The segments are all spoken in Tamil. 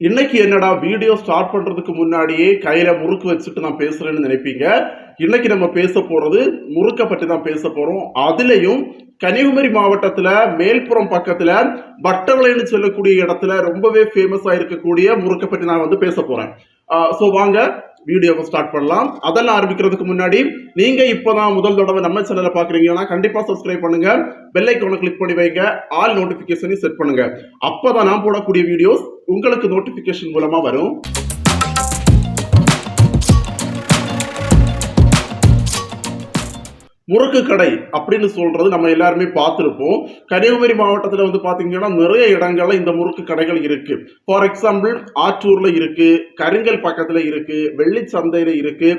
இன்னைக்கு என்னடா வீடியோ ஸ்டார்ட் பண்றதுக்கு முன்னாடியே கையில முறுக்கு வச்சுட்டு நான் பேசுறேன்னு நினைப்பீங்க? இன்னைக்கு நம்ம பேச போறது முறுக்க பற்றி தான் பேச போறோம். அதுலயும் கன்னியாகுமரி மாவட்டத்துல மேல்புறம் பக்கத்துல வட்டவளைன்னு சொல்லக்கூடிய இடத்துல ரொம்பவே ஃபேமஸா இருக்கக்கூடிய முறுக்க பற்றி நான் வந்து பேச போறேன். ஸோ வாங்க வீடியோவை ஸ்டார்ட் பண்ணலாம். அதெல்லாம் ஆரம்பிக்கிறதுக்கு முன்னாடி நீங்க இப்போதான் முதல் தடவை நம்ம சேனலை பாக்குறீங்கன்னா கண்டிப்பா சப்ஸ்கிரைப் பண்ணுங்க. பெல் ஐக்கானை கிளிக் பண்ணி வைங்க. ஆல் நோட்டிபிகேஷனையும் செட் பண்ணுங்க. அப்பதான் நான் போடக்கூடிய வீடியோஸ் உங்களுக்கு நோட்டிபிகேஷன் மூலமா வரும். முறுக்கு கடை அப்படின்னு சொல்றது நம்ம எல்லாருமே பார்த்துருப்போம். கன்னியாகுமரி மாவட்டத்தில் வந்து பார்த்தீங்கன்னா நிறைய இடங்கள்ல இந்த முறுக்கு கடைகள் இருக்கு. ஃபார் எக்ஸாம்பிள் ஆற்றூர்ல இருக்கு கருங்கல் பக்கத்துல இருக்கு வெள்ளிச்சந்தையில இருக்கு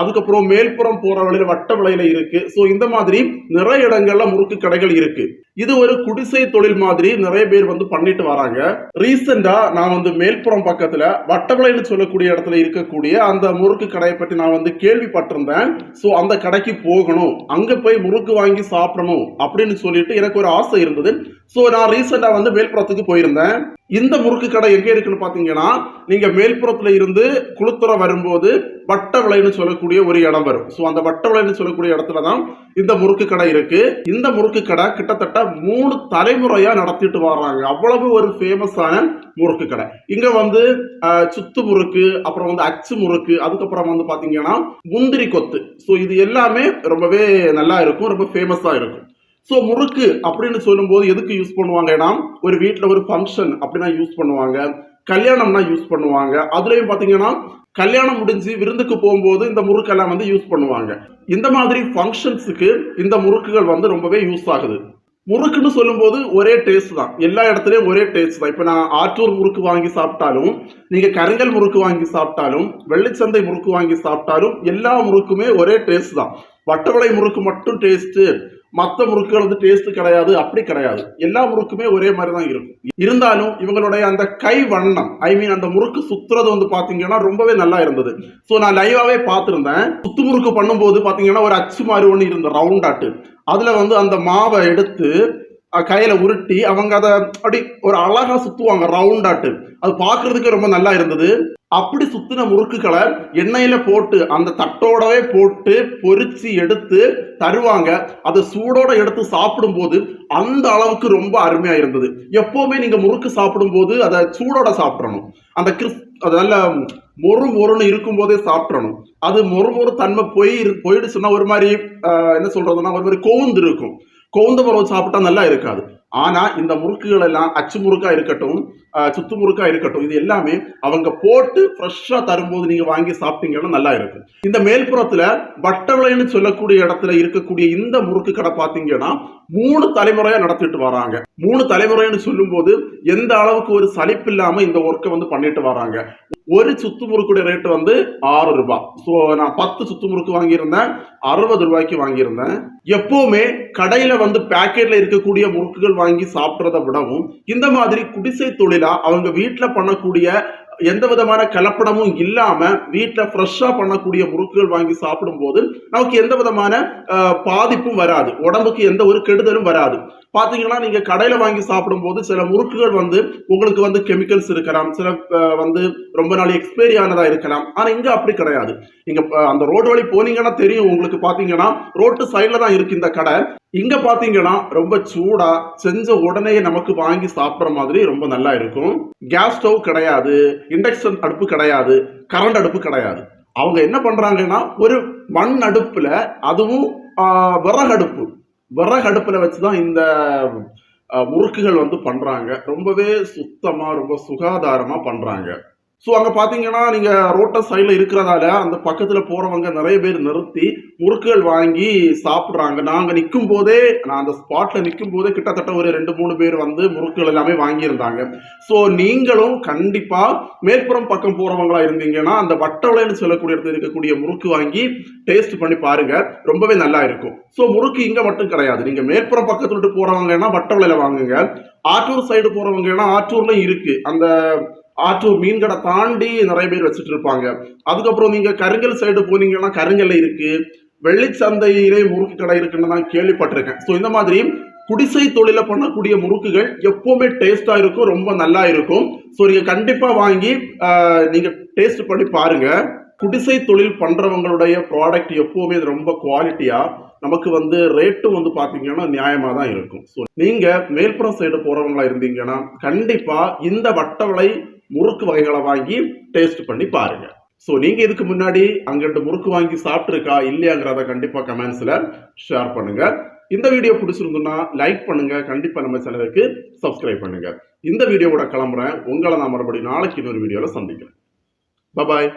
அதுக்கப்புறம் மேல்புறம் போற வழியில வட்ட விலையில இருக்கு. ஸோ இந்த மாதிரி நிறைய இடங்கள்ல முறுக்கு கடைகள் இருக்கு. இது ஒரு குடிசை தொழில் மாதிரி நிறைய பேர் வந்து பண்ணிட்டு வராங்க. ரீசெண்டா நான் வந்து மேல்புறம் பக்கத்துல வட்டவளைன்னு சொல்லக்கூடிய இடத்துல இருக்கக்கூடிய அந்த முறுக்கு கடையை பற்றி நான் வந்து கேள்விப்பட்டிருந்தேன். ஸோ அந்த கடைக்கு போகணும். அங்க போய் முறுக்கு வாங்கி சாப்பிடணும் அப்படின்னு சொல்லிட்டு எனக்கு ஒரு ஆசை இருந்தது. ஸோ நான் ரீசெண்டாக வந்து மேல்புறத்துக்கு போயிருந்தேன். இந்த முறுக்கு கடை எங்கே இருக்குன்னு பார்த்தீங்கன்னா நீங்கள் மேல்புறத்தில் இருந்து குளுத்துறை வரும்போது வட்ட விலைன்னு சொல்லக்கூடிய ஒரு இடம் வரும். ஸோ அந்த வட்ட விலைன்னு சொல்லக்கூடிய இடத்துல தான் இந்த முறுக்கு கடை இருக்கு. இந்த முறுக்கு கடை கிட்டத்தட்ட மூணு தலைமுறையா நடத்திட்டு வர்றாங்க. அவ்வளவு ஒரு ஃபேமஸான முறுக்கு கடை. இங்க வந்து சுத்து முறுக்கு அப்புறம் வந்து அச்சு முறுக்கு அதுக்கப்புறம் வந்து பாத்தீங்கன்னா முந்திரி கொத்து. ஸோ இது எல்லாமே ரொம்பவே நல்லா இருக்கும் ரொம்ப ஃபேமஸா இருக்கும். ஸோ முறுக்கு அப்படின்னு சொல்லும்போது எதுக்கு யூஸ் பண்ணுவாங்கன்னா ஒரு வீட்டில் ஒரு ஃபங்க்ஷன் அப்படின்னா யூஸ் பண்ணுவாங்க. கல்யாணம்னா யூஸ் பண்ணுவாங்க. அதுலேயும் பார்த்தீங்கன்னா கல்யாணம் முடிஞ்சு விருந்துக்கு போகும்போது இந்த முறுக்கெல்லாம் வந்து யூஸ் பண்ணுவாங்க. இந்த மாதிரி ஃபங்க்ஷன்ஸுக்கு இந்த முறுக்குகள் வந்து ரொம்பவே யூஸ் ஆகுது. முறுக்குன்னு சொல்லும்போது ஒரே டேஸ்ட் தான். எல்லா இடத்துலயும் ஒரே டேஸ்ட் தான். இப்போ நான் ஆற்றூர் முறுக்கு வாங்கி சாப்பிட்டாலும் நீங்க கருங்கல் முறுக்கு வாங்கி சாப்பிட்டாலும் வெள்ளிச்சந்தை முறுக்கு வாங்கி சாப்பிட்டாலும் எல்லா முறுக்குமே ஒரே டேஸ்ட் தான். வட்டவளை முறுக்கு மட்டும் டேஸ்ட் மற்ற முறுக்குகள் வந்து டேஸ்ட் கிடையாது அப்படி கிடையாது. எல்லா முறுக்குமே ஒரே மாதிரி தான் இருக்கும். இருந்தாலும் இவங்களுடைய அந்த கை வண்ணம் ஐ மீன் அந்த முறுக்கு சுத்துறது வந்து பாத்தீங்கன்னா ரொம்பவே நல்லா இருந்தது. ஸோ நான் லைவாவே பார்த்துருந்தேன். சுத்து முறுக்கு பண்ணும்போது பாத்தீங்கன்னா ஒரு அச்சு மாதிரி ஒன்று இருந்த ரவுண்ட் ஆட்டு. அதில் வந்து அந்த மாவை எடுத்து கையில் உருட்டி அவங்க அதை அப்படி ஒரு அழகாக சுற்றுவாங்க ரவுண்டாட்டு அது பார்க்குறதுக்கே ரொம்ப நல்லா இருந்தது. அப்படி சுற்றின முறுக்குகளை எண்ணெயில் போட்டு அந்த தட்டோடவே போட்டு பொறிச்சு எடுத்து தருவாங்க. அதை சூடோட எடுத்து சாப்பிடும்போது அந்த அளவுக்கு ரொம்ப அருமையாக இருந்தது. எப்போவுமே நீங்கள் முறுக்கு சாப்பிடும்போது அதை சூடோட சாப்பிடணும். அந்த கிறிஸ் அது நல்ல மொறு மொறுன்னு இருக்கும்போதே சாப்பிடணும். அது மொறு மொறு தன்மை போய் போயிடுச்சுன்னா ஒரு மாதிரி என்ன சொல்றதுன்னா ஒரு மாதிரி கோவுந்து இருக்கும். கோந்த பருவம் சாப்பிட்டா நல்லா இருக்காது. ஆனா இந்த முறுக்குகள் எல்லாம் அச்சு முறுக்கா இருக்கட்டும் சுத்து முறுக்கா இருக்கட்டும் இது எல்லாமே அவங்க போட்டு ஃப்ரெஷ்ஷா தரும்போது நீங்க வாங்கி சாப்பிட்டீங்கன்னா நல்லா இருக்கும். இந்த மேல்புறத்துல வட்டவிளைன்னு சொல்லக்கூடிய இடத்துல இருக்கக்கூடிய இந்த முறுக்கு கடை பாத்தீங்கன்னா மூணு தலைமுறையா நடத்திட்டு வராங்க. மூணு தலைமுறைன்னு சொல்லும்போது எந்த அளவுக்கு ஒரு சலிப்பு இல்லாம இந்த ஒர்க்கை வந்து பண்ணிட்டு வராங்க. ஒரு சுத்து முறுக்குடைய ரேட் வந்து ஆறு ரூபாய் ஸோ நான் பத்து சுத்து முறுக்கு வாங்கியிருந்தேன் அறுபது ரூபாய்க்கு வாங்கியிருந்தேன். எப்பவுமே கடையில வந்து பேக்கெட்ல இருக்கக்கூடிய முறுக்குகள் வாங்கி சாப்பிட்றத விடவும் இந்த மாதிரி குடிசை தொழிலா அவங்க வீட்டில் பண்ணக்கூடிய எந்த விதமான கலப்படமும் இல்லாமல் வீட்டில் ஃப்ரெஷ்ஷாக பண்ணக்கூடிய முறுக்குகள் வாங்கி சாப்பிடும்போது நமக்கு எந்த விதமான பாதிப்பும் வராது. உடம்புக்கு எந்த ஒரு கெடுதலும் வராது. பார்த்தீங்கன்னா நீங்கள் கடையில் வாங்கி சாப்பிடும்போது சில முறுக்குகள் வந்து உங்களுக்கு வந்து கெமிக்கல்ஸ் இருக்கலாம். சில வந்து ரொம்ப நாள் எக்ஸ்பைரி ஆனதாக இருக்கலாம். ஆனால் இங்கே அப்படி கிடையாது. இங்கே அந்த ரோடு வழி போனீங்கன்னா தெரியும். உங்களுக்கு பார்த்தீங்கன்னா ரோட்டு சைடில் தான் இருக்குது இந்த கடை. இங்க பாத்தீங்கன்னா ரொம்ப சூடா செஞ்ச உடனே நமக்கு வாங்கி சாப்பிட்ற மாதிரி ரொம்ப நல்லா இருக்கும். கேஸ் ஸ்டவ் கிடையாது இண்டக்ஷன் அடுப்பு கிடையாது கரண்ட் அடுப்பு கிடையாது. அவங்க என்ன பண்றாங்கன்னா ஒரு மண் அடுப்புல அதுவும் விறகடுப்பு விறகடுப்பு விறகடுப்புல வச்சுதான் இந்த முறுக்குகள் வந்து பண்றாங்க. ரொம்பவே சுத்தமா ரொம்ப சுகாதாரமா பண்றாங்க. ஸோ அங்கே பார்த்தீங்கன்னா நீங்கள் ரோட்டை சைடில் இருக்கிறதால அந்த பக்கத்தில் போகிறவங்க நிறைய பேர் நிறுத்தி முறுக்குகள் வாங்கி சாப்பிட்றாங்க. நாங்கள் நிற்கும் போதே நான் அந்த ஸ்பாட்டில் நிற்கும் போதே கிட்டத்தட்ட ஒரு ரெண்டு மூணு பேர் வந்து முறுக்குகள் எல்லாமே வாங்கியிருந்தாங்க. ஸோ நீங்களும் கண்டிப்பாக மேற்புறம் பக்கம் போகிறவங்களா இருந்தீங்கன்னா அந்த வட்டவளைன்னு சொல்லக்கூடிய இடத்துல இருக்கக்கூடிய முறுக்கு வாங்கி டேஸ்ட் பண்ணி பாருங்க. ரொம்பவே நல்லா இருக்கும். ஸோ முறுக்கு இங்கே மட்டும் கிடையாது. நீங்கள் மேற்புறம் பக்கத்துல விட்டு போகிறவங்கன்னா வட்டவளையில் வாங்குங்க. ஆற்றூர் சைடு போகிறவங்கன்னா ஆற்றூர்லையும் இருக்குது அந்த ஆற்றூர் மீன்கடை தாண்டி நிறைய பேர் வச்சுட்டு இருப்பாங்க. அதுக்கப்புறம் நீங்கள் கருங்கல் சைடு போனீங்கன்னா கருங்கல் இருக்குது வெள்ளிச்சந்தையிலே முறுக்கு கடை இருக்குன்னு நான் கேள்விப்பட்டிருக்கேன். ஸோ இந்த மாதிரி குடிசை தொழிலை பண்ணக்கூடிய முறுக்குகள் எப்போவுமே டேஸ்ட்டாக இருக்கும் ரொம்ப நல்லா இருக்கும். ஸோ நீங்கள் கண்டிப்பாக வாங்கி நீங்கள் டேஸ்ட் பண்ணி பாருங்க. குடிசை தொழில் பண்ணுறவங்களுடைய ப்ராடக்ட் எப்போவுமே ரொம்ப குவாலிட்டியாக நமக்கு வந்து ரேட்டும் வந்து பார்த்தீங்கன்னா நியாயமாக தான் இருக்கும். ஸோ நீங்கள் மேல்புறம் சைடு போகிறவங்களா இருந்தீங்கன்னா கண்டிப்பாக இந்த வட்டவளை முறுக்கு வகைகளை வாங்கி டேஸ்ட் பண்ணி பாருங்க. ஸோ நீங்கள் இதுக்கு முன்னாடி அங்கிட்டு முறுக்கு வாங்கி சாப்பிட்ருக்கா இல்லையாங்கிறத கண்டிப்பாக கமெண்ட்ஸில் ஷேர் பண்ணுங்க. இந்த வீடியோ பிடிச்சிருந்துன்னா லைக் பண்ணுங்க. கண்டிப்பாக நம்ம சேனலுக்கு சப்ஸ்கிரைப் பண்ணுங்க. இந்த வீடியோவோட கிளம்புறேன். உங்களை நான் மறுபடியும் நாளைக்கு இன்னொரு வீடியோவில் சந்திக்கிறேன். பாய்